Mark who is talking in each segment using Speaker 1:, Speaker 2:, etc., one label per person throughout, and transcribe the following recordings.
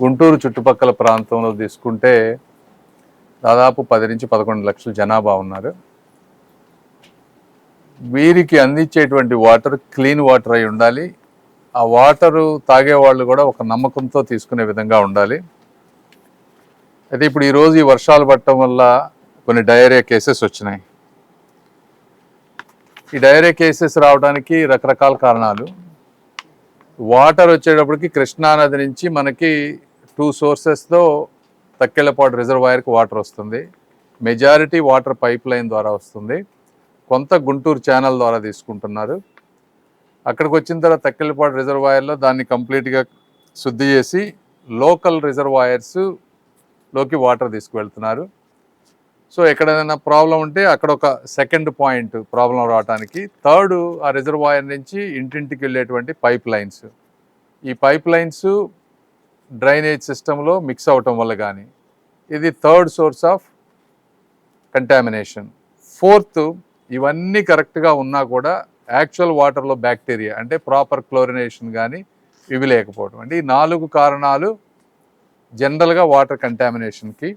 Speaker 1: గుంటూరు చుట్టుపక్కల ప్రాంతంలో తీసుకుంటే దాదాపు పది నుంచి పదకొండు లక్షల జనాభా ఉన్నారు. వీరికి అందించేటువంటి వాటర్ క్లీన్ వాటర్ అయి ఉండాలి. ఆ వాటరు తాగే వాళ్ళు కూడా ఒక నమ్మకంతో తీసుకునే విధంగా ఉండాలి. అయితే ఇప్పుడు ఈరోజు ఈ వర్షాలు పడటం వల్ల కొన్ని డయేరియా కేసెస్ వచ్చినాయి. ఈ డయేరియా కేసెస్ రావడానికి రకరకాల కారణాలు. వాటర్ వచ్చేటప్పటికి కృష్ణానది నుంచి మనకి టూ సోర్సెస్తో తక్కెళ్ళపాడు రిజర్వాయర్కి వాటర్ వస్తుంది. మెజారిటీ వాటర్ పైప్ లైన్ ద్వారా వస్తుంది. కొంత గుంటూరు ఛానల్ ద్వారా తీసుకుంటున్నారు. అక్కడికి వచ్చిన తర్వాత తక్కెళ్ళపాడు రిజర్వాయర్లో దాన్ని కంప్లీట్గా శుద్ధి చేసి లోకల్ రిజర్వాయర్స్లోకి వాటర్ తీసుకువెళ్తున్నారు. సో ఎక్కడైనా ప్రాబ్లం ఉంటే అక్కడ ఒక సెకండ్ పాయింట్ ప్రాబ్లం రావడానికి థర్డ్ ఆ రిజర్వాయర్ నుంచి ఇంటింటికి వెళ్ళేటువంటి పైప్ లైన్స్. ఈ పైప్ లైన్స్ డ్రైనేజ్ సిస్టంలో మిక్స్ అవటం వల్ల కానీ ఇది third source of contamination fourth ఇవన్నీ కరెక్ట్గా ఉన్నా కూడా యాక్చువల్ వాటర్లో బ్యాక్టీరియా అంటే ప్రాపర్ క్లోరినేషన్ కానీ ఇవి లేకపోవడం అంటే ఈ నాలుగు కారణాలు జనరల్గా వాటర్ కంటామినేషన్కి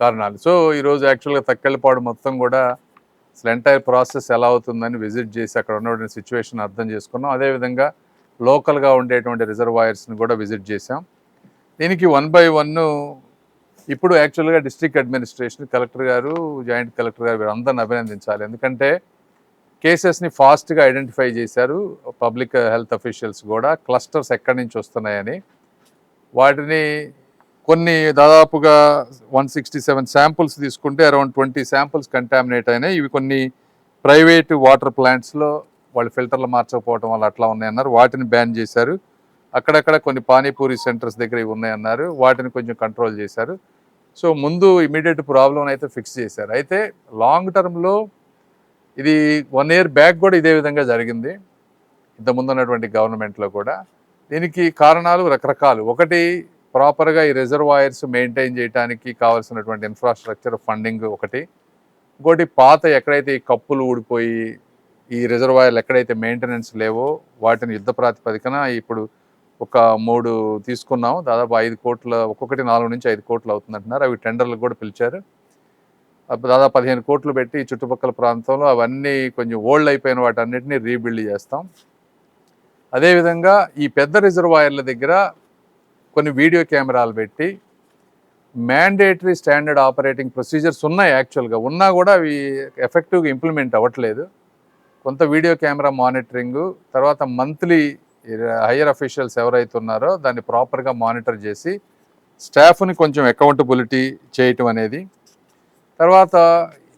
Speaker 1: కారణాలు. సో ఈరోజు యాక్చువల్గా తక్కెళ్ళపాడు మొత్తం కూడా అసలు ఎంటైర్ ప్రాసెస్ ఎలా అవుతుందని విజిట్ చేసి అక్కడ ఉన్నటువంటి సిచ్యువేషన్ అర్థం చేసుకున్నాం. అదేవిధంగా లోకల్గా ఉండేటువంటి రిజర్వాయర్స్ని కూడా విజిట్ చేసాం దీనికి వన్ బై వన్ ఇప్పుడు యాక్చువల్గా డిస్ట్రిక్ట్ అడ్మినిస్ట్రేషన్ కలెక్టర్ గారు జాయింట్ కలెక్టర్ గారు వీరందరిని అభినందించాలి. ఎందుకంటే కేసెస్ని ఫాస్ట్గా ఐడెంటిఫై చేశారు పబ్లిక్ హెల్త్ అఫీషియల్స్ కూడా. క్లస్టర్స్ ఎక్కడి నుంచి వస్తున్నాయని. వాటిని కొన్ని దాదాపుగా వన్ సిక్స్టీ సెవెన్ శాంపుల్స్ తీసుకుంటే అరౌండ్ ట్వంటీ శాంపుల్స్ కంటామినేట్ అయినాయి. ఇవి కొన్ని ప్రైవేట్ వాటర్ ప్లాంట్స్లో వాళ్ళు ఫిల్టర్లు మార్చకపోవడం వల్ల అట్లా ఉన్నాయన్నారు. వాటిని బ్యాన్ చేశారు. అక్కడక్కడ కొన్ని పానీపూరి సెంటర్స్ దగ్గర ఉన్నాయన్నారు. వాటిని కొంచెం కంట్రోల్ చేశారు. సో ముందు ఇమీడియట్ ప్రాబ్లం అయితే ఫిక్స్ చేశారు. అయితే లాంగ్ టర్మ్లో ఇది వన్ ఇయర్ బ్యాక్ కూడా ఇదే విధంగా జరిగింది. ఇంతకుముందు ఉన్నటువంటి గవర్నమెంట్లో కూడా. దీనికి కారణాలు రకరకాలు. ఒకటి ప్రాపర్గా ఈ రిజర్వాయర్స్ మెయింటైన్ చేయడానికి కావాల్సినటువంటి ఇన్ఫ్రాస్ట్రక్చర్ ఫండింగ్ ఒకటి. ఇంకోటి పాత ఎక్కడైతే ఈ కప్పులు ఊడిపోయి ఈ రిజర్వాయర్లు ఎక్కడైతే మెయింటెనెన్స్ లేవో వాటిని యుద్ధ ప్రాతిపదికన ఇప్పుడు ఒక మూడు తీసుకున్నాం. దాదాపు ఐదు కోట్ల ఒక్కొక్కటి నాలుగు నుంచి ఐదు కోట్లు అవుతుందంటున్నారు. అవి టెండర్లు కూడా పిలిచారు. దాదాపు పదిహేను కోట్లు పెట్టి చుట్టుపక్కల ప్రాంతంలో అవన్నీ కొంచెం ఓల్డ్ అయిపోయిన వాటన్నిటిని రీబిల్డ్ చేస్తాం. అదేవిధంగా ఈ పెద్ద రిజర్వాయర్ల దగ్గర కొన్ని వీడియో కెమెరాలు పెట్టి మ్యాండేటరీ స్టాండర్డ్ ఆపరేటింగ్ ప్రొసీజర్స్ ఉన్నాయి యాక్చువల్గా ఉన్నా కూడా అవి ఎఫెక్టివ్గా ఇంప్లిమెంట్ అవ్వట్లేదు. కొంత వీడియో కెమెరా మానిటరింగ్ తర్వాత మంత్లీ హయ్యర్ అఫీషియల్స్ ఎవరైతే ఉన్నారో దాన్ని ప్రాపర్గా మానిటర్ చేసి స్టాఫ్ని కొంచెం అకౌంటబిలిటీ చేయటం అనేది. తర్వాత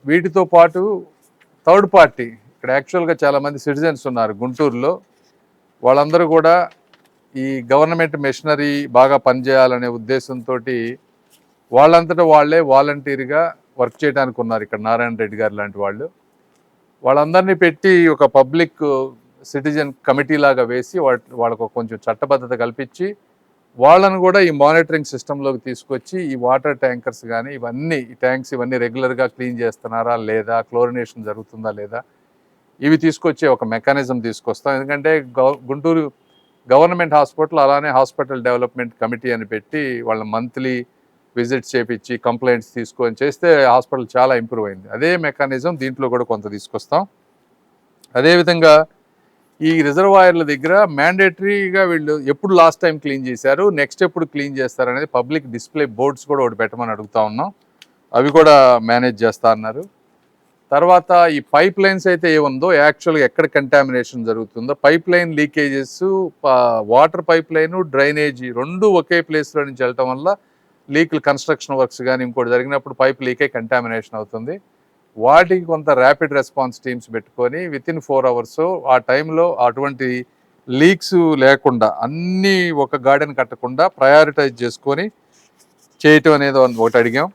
Speaker 1: వీటితో పాటు థర్డ్ పార్టీ ఇక్కడ యాక్చువల్గా చాలామంది సిటిజన్స్ ఉన్నారు గుంటూరులో. వాళ్ళందరూ కూడా ఈ గవర్నమెంట్ మెషినరీ బాగా పనిచేయాలనే ఉద్దేశంతో వాళ్ళంతటా వాళ్ళే వాలంటీర్గా వర్క్ చేయడానికి ఉన్నారు ఇక్కడ నారాయణ రెడ్డి గారు లాంటి వాళ్ళు. వాళ్ళందరినీ పెట్టి ఒక పబ్లిక్ సిటిజన్ కమిటీ లాగా వేసి వాళ్ళ వాళ్ళకు కొంచెం చట్టబద్ధత కల్పించి వాళ్ళను కూడా ఈ మానిటరింగ్ సిస్టంలోకి తీసుకొచ్చి ఈ వాటర్ ట్యాంకర్స్ కానీ ఇవన్నీ ఈ ట్యాంక్స్ ఇవన్నీ రెగ్యులర్గా క్లీన్ చేస్తున్నారా లేదా క్లోరినేషన్ జరుగుతుందా లేదా ఇవి తీసుకొచ్చే ఒక మెకానిజం తీసుకొస్తాం. ఎందుకంటే గుంటూరు గవర్నమెంట్ హాస్పిటల్ అలానే హాస్పిటల్ డెవలప్మెంట్ కమిటీ అని పెట్టి వాళ్ళ మంత్లీ విజిట్స్ చేపించి కంప్లైంట్స్ తీసుకొని చేస్తే హాస్పిటల్ చాలా ఇంప్రూవ్ అయింది. అదే మెకానిజం దీంట్లో కూడా కొంత తీసుకొస్తాం. అదేవిధంగా ఈ రిజర్వాయర్ల దగ్గర మ్యాండేటరీగా వీళ్ళు ఎప్పుడు లాస్ట్ టైం క్లీన్ చేశారు నెక్స్ట్ ఎప్పుడు క్లీన్ చేస్తారు అనేది పబ్లిక్ డిస్ప్లే బోర్డ్స్ కూడా ఒకటి పెట్టమని అడుగుతా ఉన్నాం. అవి కూడా మేనేజ్ చేస్తా అన్నారు. తర్వాత ఈ పైప్ లైన్స్ అయితే ఏముందో యాక్చువల్గా ఎక్కడ కంటామినేషన్ జరుగుతుందో pipe line leakages water pipe line drainage రెండు ఒకే ప్లేస్లో నుంచి వెళ్ళటం వల్ల లీక్లు కన్స్ట్రక్షన్ వర్క్స్ కానీ ఇంకోటి జరిగినప్పుడు పైప్ లీకే కంటామినేషన్ అవుతుంది. వాటికి కొంత ర్యాపిడ్ రెస్పాన్స్ టీమ్స్ పెట్టుకొని విత్ ఇన్ ఫోర్ అవర్స్ ఆ టైంలో అటువంటి లీక్స్ లేకుండా అన్నీ ఒక గార్డెన్ కట్టకుండా ప్రయారిటైజ్ చేసుకొని చేయటం అనేది ఒకటి అడిగాం.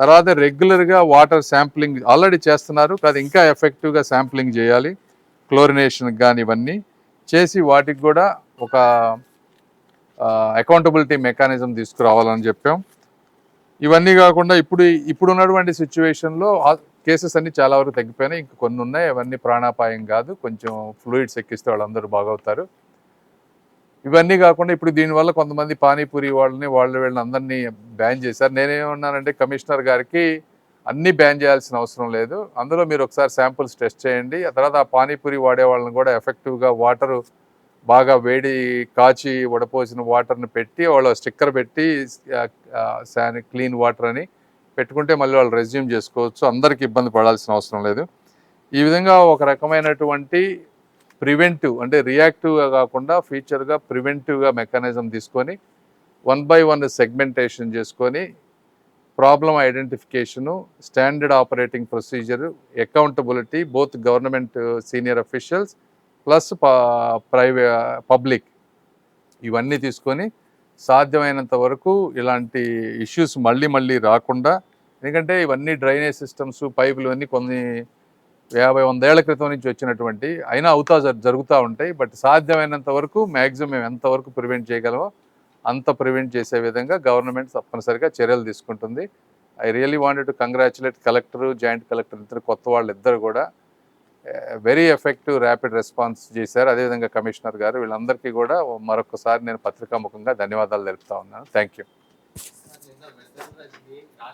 Speaker 1: తర్వాత రెగ్యులర్గా వాటర్ శాంప్లింగ్ ఆల్రెడీ చేస్తున్నారు. కాదు ఇంకా ఎఫెక్టివ్గా శాంప్లింగ్ చేయాలి. క్లోరినేషన్ కానీ ఇవన్నీ చేసి వాటికి కూడా ఒక అకౌంటబిలిటీ మెకానిజం తీసుకురావాలని చెప్పాం. ఇవన్నీ కాకుండా ఇప్పుడు ఇప్పుడు ఉన్నటువంటి సిచ్యువేషన్లో కేసెస్ అన్ని చాలా వరకు తగ్గిపోయినాయి. ఇంకా కొన్ని ఉన్నాయి. అవన్నీ ప్రాణాపాయం కాదు. కొంచెం ఫ్లూయిడ్స్ ఎక్కిస్తే వాళ్ళందరూ బాగవుతారు. ఇవన్నీ కాకుండా ఇప్పుడు దీనివల్ల కొంతమంది పానీపూరి వాళ్ళని వాళ్ళు వీళ్ళని అందరినీ బ్యాన్ చేశారు. నేనేమన్నానంటే కమిషనర్ గారికి అన్నీ బ్యాన్ చేయాల్సిన అవసరం లేదు. అందులో మీరు ఒకసారి శాంపుల్స్ టెస్ట్ చేయండి. ఆ తర్వాత ఆ పానీపూరి వాడే వాళ్ళని కూడా ఎఫెక్టివ్గా వాటరు బాగా వేడి కాచి వడపోసిన వాటర్ని పెట్టి వాళ్ళు స్టిక్కర్ పెట్టి శాని క్లీన్ వాటర్ అని పెట్టుకుంటే మళ్ళీ వాళ్ళు రెజ్యూమ్ చేసుకోవచ్చు. అందరికి ఇబ్బంది పడాల్సిన అవసరం లేదు. ఈ విధంగా ఒక రకమైనటువంటి ప్రివెంటివ్ అంటే రియాక్టివ్గా కాకుండా ఫ్యూచర్గా ప్రివెంటివ్గా మెకానిజం తీసుకొని వన్ బై వన్ సెగ్మెంటేషన్ చేసుకొని problem identification standard operating procedure accountability both government senior officials plus private public ఇవన్నీ తీసుకొని సాధ్యమైనంత వరకు ఇలాంటి ఇష్యూస్ మళ్ళీ మళ్ళీ రాకుండా ఎందుకంటే ఇవన్నీ డ్రైనేజ్ సిస్టమ్స్ పైపులు అన్నీ కొన్ని యాభై వందేళ్ళ క్రితం నుంచి వచ్చినటువంటి అయినా అవుతా జరుగుతూ ఉంటాయి. బట్ సాధ్యమైనంత వరకు మ్యాక్సిమం మేము ఎంతవరకు ప్రివెంట్ చేయగలమో అంత ప్రివెంట్ చేసే విధంగా గవర్నమెంట్ తప్పనిసరిగా చర్యలు తీసుకుంటుంది. I really wanted to congratulate collector joint collector ఇద్దరు కొత్త వాళ్ళు ఇద్దరు కూడా వెరీ ఎఫెక్టివ్ ర్యాపిడ్ రెస్పాన్స్ చేశారు. అదేవిధంగా కమిషనర్ గారు వీళ్ళందరికీ కూడా మరొకసారి నేను పత్రికాముఖంగా ధన్యవాదాలు తెలుపుతా ఉన్నాను. Thank you